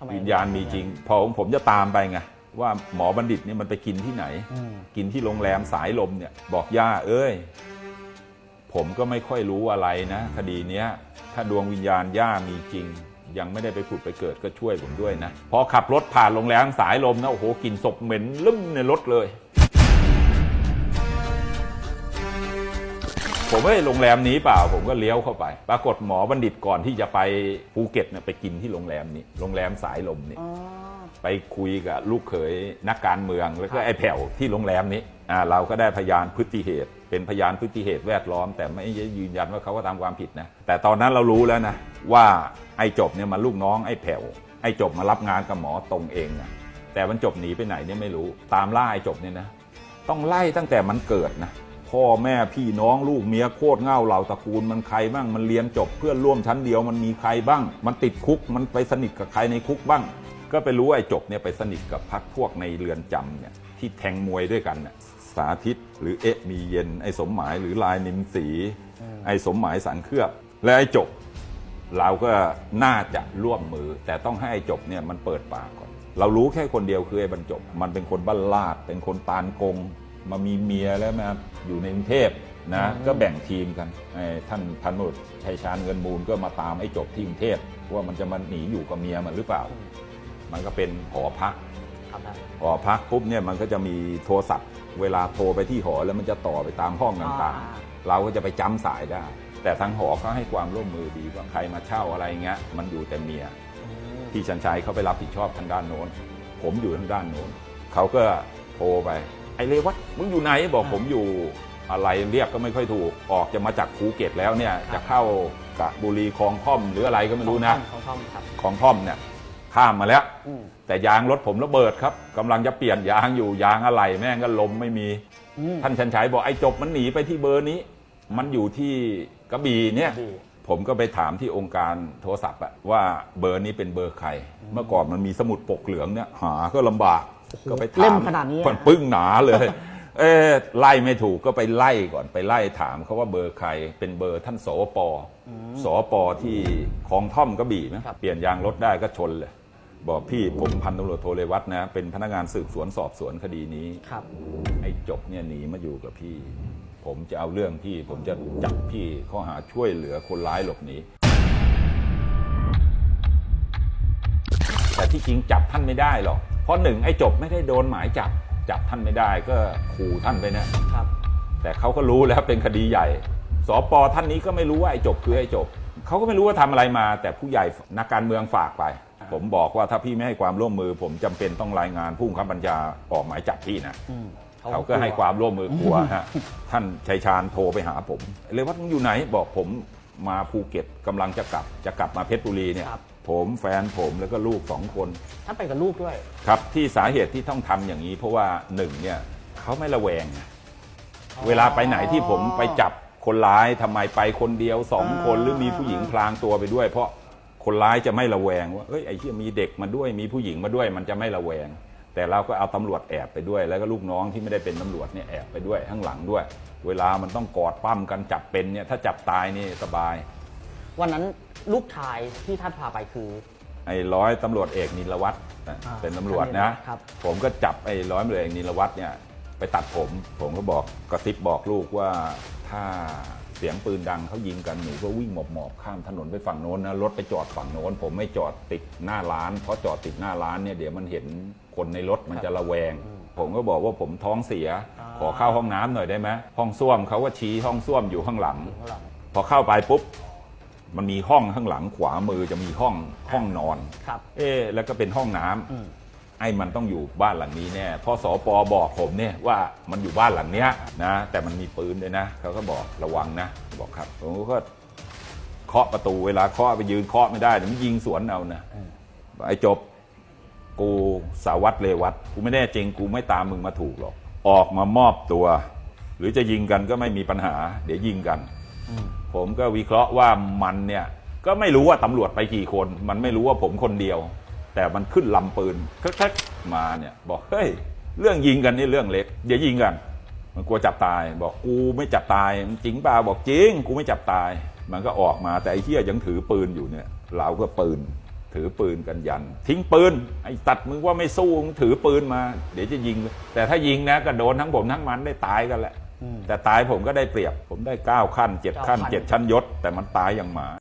ทำไมวิญญาณมีจริง พอผมผมจะตามไปไงว่าหมอบัณฑิตเนี่ยมันไปกินที่ไหน อืม กินที่โรงแรมสายลมเนี่ย บอกย่าเอ้ย ผมก็ไม่ค่อยรู้อะไรนะ คดีเนี้ย ถ้าดวงวิญญาณย่ามีจริง ยังไม่ได้ไปผุดไปเกิดก็ช่วยผมด้วยนะ พอขับรถผ่านโรงแรมสายลมนะโอ้โหกลิ่นศพเหม็นลึ่มในรถเลย ผมว่าโรงแรมนี้เปล่าผมก็เลี้ยวเข้าไป ปรากฏหมอบัณฑิตก่อนที่จะไปภูเก็ตเนี่ยไปกินที่โรงแรมนี้ โรงแรมสายลมนี่อ๋อ ไปคุยกับลูกเขยนักการเมืองแล้วก็ไอ้แผ่วที่โรงแรมนี้อ่าเราก็ได้พยานพฤติเหตุ เป็นพยานพฤติเหตุแวดล้อม แต่ไม่ได้ยืนยันว่าเขาก็ทำความผิดนะ แต่ตอนนั้นเรารู้แล้วนะว่าไอ้จบเนี่ยมันลูกน้องไอ้แผ่วไอ้จบมารับงานกับหมอตรงเองนะแต่มันจบหนีไปไหนเนี่ยไม่รู้ตามล่าไอ้จบเนี่ยนะ ต้องไล่ตั้งแต่มันเกิดนะ พ่อแม่พี่น้องลูกเมียโคตรเง่าเหล่าตระกูลมันใครบ้างมันเรียนจบเพื่อนร่วมชั้นเดียวมันมีใครบ้าง มันติดคุกมันไปสนิทกับใครในคุกบ้าง ก็ไปรู้ว่าไอ้จบเนี่ยไปสนิทกับพักพวกในเรือนจำเนี่ยที่แทงมวยด้วยกันเนี่ยสาธิตหรือเอะมีเย็นไอ้สมหมายหรือลายนิมสี ไอ้สมหมายสันเคลือบและไอ้จบ เราก็น่าจะร่วมมือ แต่ต้องให้ไอ้จบเนี่ยมันเปิดปากก่อน เรารู้แค่คนเดียวคือไอ้บรรจบ มันเป็นคนบ้านลาด เป็นคนตานกง มามีเมียแล้วมาอยู่ในกรุงเทพนะก็แบ่งทีมกันไอ้ท่านพันมุตชัยชาญเงินมูลก็มาตามไอ้จบที่กรุงเทพว่ามันจะมาหนีอยู่กับเมียมันหรือเปล่า มันก็เป็นหอพักครับท่านหอพักปุ๊บเนี่ยมันก็จะมีโทรศัพท์ เวลาโทรไปที่หอแล้วมันจะต่อไปตามห้องต่างอ่าๆเราก็จะไปจำสายได้ แต่ทางหอเขาให้ความร่วมมือดีว่าใครมาเช่าอะไรเงี้ยมันอยู่แต่เมียอืมพี่ชันชัยเขาไปรับผิดชอบทางด้านโน้น ผมอยู่ทางด้านโน้นเขาก็โทรไป ไอ้เลวัตมึงอยู่ไหนบอกผมอยู่อะไรเรียกก็ไม่ค่อยถูกออกจะมาจากภูเก็ตแล้วเนี่ยจะเข้ากะบุรีคลองท่อมหรืออะไรก็ไม่รู้นะของท่อมครับของท่อมเนี่ยข้ามมาแล้วอืมแต่ยางรถผมระเบิดครับกำลังจะเปลี่ยนยางอยู่ยางอะไรแม่งก็ลมไม่มีอืมท่านชันชัยบอกไอ้จบมันหนีไปที่เบอร์นี้ มันอยู่ที่กระบี่เนี่ยกระบี่ผมก็ไปถามที่องค์การโทรศัพท์อะว่าเบอร์นี้เป็นเบอร์ใคร เมื่อก่อนมันมีสมุดปกเหลืองเนี่ยหาก็ลำบาก ก็ไปถามเล่มขนาดนี้อะมันปึ้งหนาเลย เออไล่ไม่ถูกก็ไปไล่ก่อนไปไล่ถามเขาว่าเบอร์ใคร เป็นเบอร์ท่านสวปสวปที่คลองท่อมกระบี่ไหมครับเปลี่ยนยางรถได้ก็ชนเลย บอกพี่ผมพันตำรวจโทเลวัตนะ เป็นพนักงานสืบสวนสอบสวนคดีนี้ครับไอ้จบเนี่ยหนีมาอยู่กับพี่ ผมจะเอาเรื่องพี่ ผมจะจับพี่ข้อหาช่วยเหลือคนร้ายหลบหนีแต่ที่จริงจับท่านไม่ได้หรอก เพราะหนึ่งไอ้จบไม่ได้โดนหมายจับจับท่านไม่ได้ก็ขู่ท่านไปนะครับแต่เขาก็รู้แล้วเป็นคดีใหญ่สปท่านนี้ก็ไม่รู้ว่าไอ้จบคือไอ้จบเขาก็ไม่รู้ว่าทำอะไรมา แต่ผู้ใหญ่นักการเมืองฝากไป ผมบอกว่าถ้าพี่ไม่ให้ความร่วมมือ ผมจำเป็นต้องรายงานผู้บังคับบัญชาออกหมายจับพี่นะอืมเขาก็ให้ความร่วมมือกลัวฮะท่านชัยชาญโทรไปหาผม เลยว่ามึงอยู่ไหนบอกผมมาภูเก็ตกำลังจะกลับจะกลับมาเพชรบุรีเนี่ยครับ ผมแฟนผมแล้วก็ลูกสองคน ท่านไปกับลูกด้วย ครับที่สาเหตุที่ต้องทำอย่างนี้ เพราะว่าหนึ่งเนี่ยเขาไม่ระแวงไงเวลาไปไหนที่ผมไปจับคนร้ายทำไมไปคนเดียวสองคนอ่าหรือมีผู้หญิงพลางตัวไปด้วย เพราะคนร้ายจะไม่ระแวงว่าเอ้ยไอ้ที่มีเด็กมาด้วยมีผู้หญิงมาด้วย มันจะไม่ระแวง แต่เราก็เอาตำรวจแอบไปด้วย แล้วก็ลูกน้องที่ไม่ได้เป็นตำรวจเนี่ยแอบไปด้วยข้างหลังด้วย เวลามันต้องกอดปั้มกันจับเป็นเนี่ยถ้าจับตายนี่สบาย วันนั้นลูกชายที่ท่านพาไปคือ ไอ้ร้อยตำรวจเอกนิลวัฒน์นะอ่าเป็นตำรวจนะ ครับ ผมก็จับไอ้ร้อยตำรวจเอกนิลวัฒน์เนี่ยไปตัดผม ผมก็บอกกระซิบบอกลูกว่าถ้าเสียงปืนดังเขายิงกันหนูก็วิ่งหมอบหมอบๆข้ามถนนไปฝั่งโน้นนะรถไปจอดฝั่งโน้น ผมไม่จอดติดหน้าร้าน เพราะจอดติดหน้าร้านเนี่ยเดี๋ยวมันเห็นคนในรถมันจะระแวง ผมก็บอกว่าผมท้องเสีย อ่า ขอเข้าห้องน้ำหน่อยได้ไหมห้องส้วมเขาก็ชี้ห้องส้วมอยู่ข้างหลังอยู่ข้างหลังพอเข้าไปปุ๊บ มันมีห้องข้างหลังขวามือจะมีห้องห้องนอน ครับ เอ๊ะแล้วก็เป็นห้องน้ำอืม ไอ้มันต้องอยู่บ้านหลังนี้แน่เพราะสปบอกผมเนี่ยว่ามันอยู่บ้านหลังเนี้ยนะ แต่มันมีปืนด้วยนะเขาก็บอกระวังนะบอกครับผมก็เคาะประตูเวลาเคาะไปยืนเคาะไม่ได้เดี๋ยวมันยิงสวนเอานะไอ้จบ กูสาวัตรเลวัตกูไม่แน่จริงกูไม่ตามมึงมาถูกหรอก ออกมามอบตัว หรือจะยิงกันก็ไม่มีปัญหา เดี๋ยวยิงกันอืม ผมก็วิเคราะห์ว่ามันเนี่ยก็ไม่รู้ว่าตำรวจไปกี่คน มันไม่รู้ว่าผมคนเดียว แต่มันขึ้นลำปืนคลักๆมาเนี่ย บอกเฮ้ยเรื่องยิงกันนี่เรื่องเล็กเดี๋ยวยิงกัน มันกลัวจับตาย บอกกูไม่จับตายมันจริงเปล่าบอกจริง กูไม่จับตาย มันก็ออกมาแต่ไอ้เหี้ยยังถือปืนอยู่เนี่ยเราก็ปืน ถือปืนกันยัน ทิ้งปืนไอ้ตัดมึงว่าไม่สู้มึงถือปืนมา เดี๋ยวจะยิง แต่ถ้ายิงนะก็โดนทั้งผมทั้งมันได้ตายกันแหละ แต่ตายผมก็ได้เปรียบ ผมได้เก้าขั้นเจ็ดขั้นเก้าขั้นเจ็ดชั้นยศ แต่มันตายอย่างหมา